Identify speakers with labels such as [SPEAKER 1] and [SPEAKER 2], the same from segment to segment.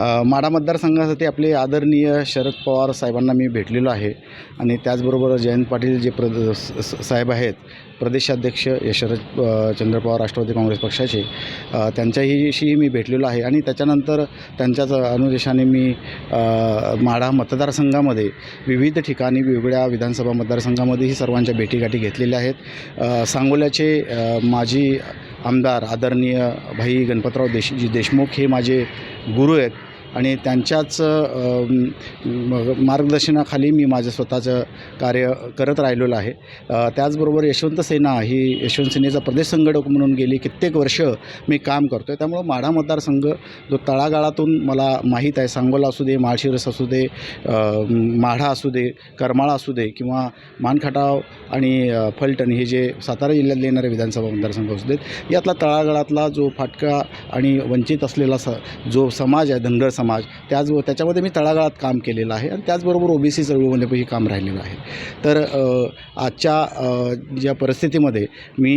[SPEAKER 1] माडा माढा मतदारसंघासाठी आपले आदरणीय शरद पवार साहेबांना मी भेटलेलो आहे. आणि त्याचबरोबर जयंत पाटील जे प्र स- स- साहेब आहेत प्रदेशाध्यक्ष यशरद चंद्र पवार राष्ट्रवादी काँग्रेस पक्षाचे त्यांच्याहीशी मी भेटलेलो आहे. आणि त्याच्यानंतर त्यांच्याच अनुदेशाने मी माढा मतदारसंघामध्ये विविध ठिकाणी वेगवेगळ्या विधानसभा मतदारसंघामध्येही सर्वांच्या भेटीगाठी घेतलेल्या आहेत. सांगोल्याचे माजी आमदार आदरणीय भाई गणपतराव देश देशमुख हे माझे गुरु आहेत. आणि त्यांच्याच मार्गदर्शनाखाली मी माझं स्वतःचं कार्य करत राहिलेलो आहे. त्याचबरोबर यशवंत सेना ही यशवंत सेनेचा प्रदेश संघटक म्हणून गेली कित्येक वर्ष मी काम करतो आहे त्यामुळं माढा मतदारसंघ जो तळागाळातून मला माहीत आहे सांगोला असू दे माळशिरस असू दे माढा असू दे करमाळा असू दे किंवा मानखटाव आणि फलटण हे जे सातारा जिल्ह्यातले येणारे विधानसभा मतदारसंघ असू देत यातला तळागाळातला जो फाटका आणि वंचित असलेला स जो समाज आहे धनगर समाज त्याच त्याच्यामध्ये मी तळागाळात काम केलेलं आहे आणि त्याचबरोबर ओबीसी चळवळीमध्येही काम राहिलेलं आहे. तर आजच्या ज्या परिस्थितीमध्ये मी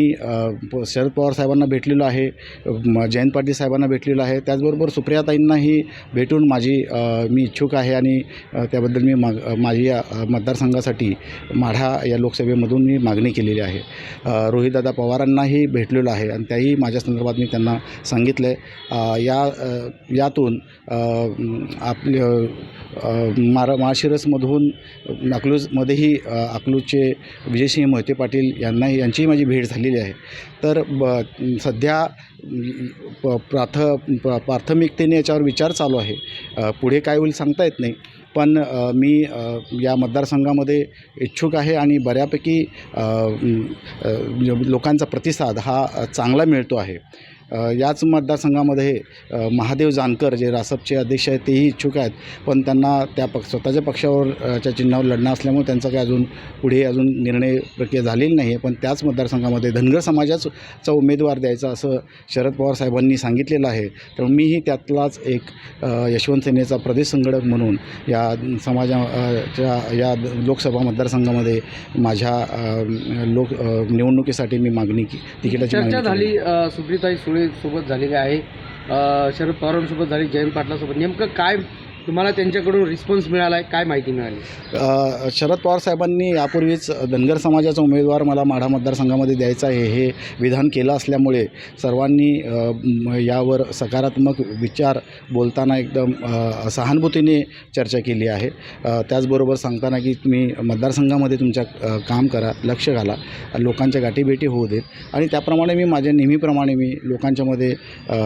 [SPEAKER 1] प- शरद पवार साहेबांना भेटलेलो आहे जयंत पाटील साहेबांना भेटलेलो आहे. त्याचबरोबर सुप्रियाताईंनाही भेटून माझी मी इच्छुक आहे आणि त्याबद्दल मी माग माझी या मतदारसंघासाठी माढा या लोकसभेमधून मी मागणी केलेली आहे. रोहितदादा पवारांनाही भेटलेलो आहे आणि त्याही माझ्या संदर्भात मी त्यांना सांगितलं आहे या यातून आपले मारा माळशिरसमधून अकलूजमध्येही अकलूजचे विजयसिंह मोहिते पाटील यांनाही यांचीही माझी भेट झालेली आहे. तर ब सध्या प प्राथ प- प्राथमिकतेने याच्यावर विचार चालू आहे. पुढे काय होईल सांगता येत नाही. पण मी या मतदारसंघामध्ये इच्छुक आहे आणि बऱ्यापैकी लोकांचा प्रतिसाद हा चांगला मिळतो आहे. याच मतदारसंघामध्ये महादेव जानकर जे रासपचे अध्यक्ष आहेत तेही इच्छुक आहेत. पण त्यांना त्या पक्ष स्वतःच्या पक्षावर अ, च्या चिन्हावर लढणं असल्यामुळे त्यांचा काही अजून पुढे अजून निर्णय प्रक्रिया झालेली नाही आहे पण त्याच मतदारसंघामध्ये धनगर समाजाचा उमेदवार द्यायचा असं शरद पवार साहेबांनी सांगितलेलं आहे. तर मीही त्यातलाच एक यशवंत सेनेचा प्रदेश संघटक म्हणून या समाजा अ, च्या या लोकसभा मतदारसंघामध्ये माझ्या लोक निवडणुकीसाठी मी मागणी की तिकिटाची
[SPEAKER 2] चर्चा. झाली सुप्रिताई सुळे सोबत झालेली आहे. शरद पवारांसोबत झाली जयंत पाटलासोबत. नेमकं काय तुम्हाला त्यांच्याकडून रिस्पॉन्स मिळाला आहे काय माहिती मिळाली?
[SPEAKER 1] अ, शरद पवार साहेबांनी यापूर्वीच धनगर समाजाचा उमेदवार मला माढा मतदारसंघामध्ये द्यायचा आहे हे विधान केलं असल्यामुळे सर्वांनी अ, म, यावर सकारात्मक विचार बोलताना एकदम अ, सहानुभूतीने चर्चा केली आहे. अ, त्याचबरोबर सांगताना की तुम्ही मतदारसंघामध्ये तुमच्या अ, काम करा लक्ष घाला लोकांच्या गाठीभेटी होऊ देत. आणि त्याप्रमाणे मी माझ्या नेहमीप्रमाणे मी लोकांच्यामध्ये अ,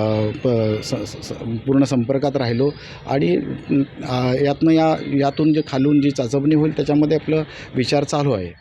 [SPEAKER 1] प स स- स- पूर्ण संपर्कात राहिलो. आणि यातनं या यातून जे खालून जी चाचपणी होईल त्याच्यामध्ये आपलं विचार चालू आहे.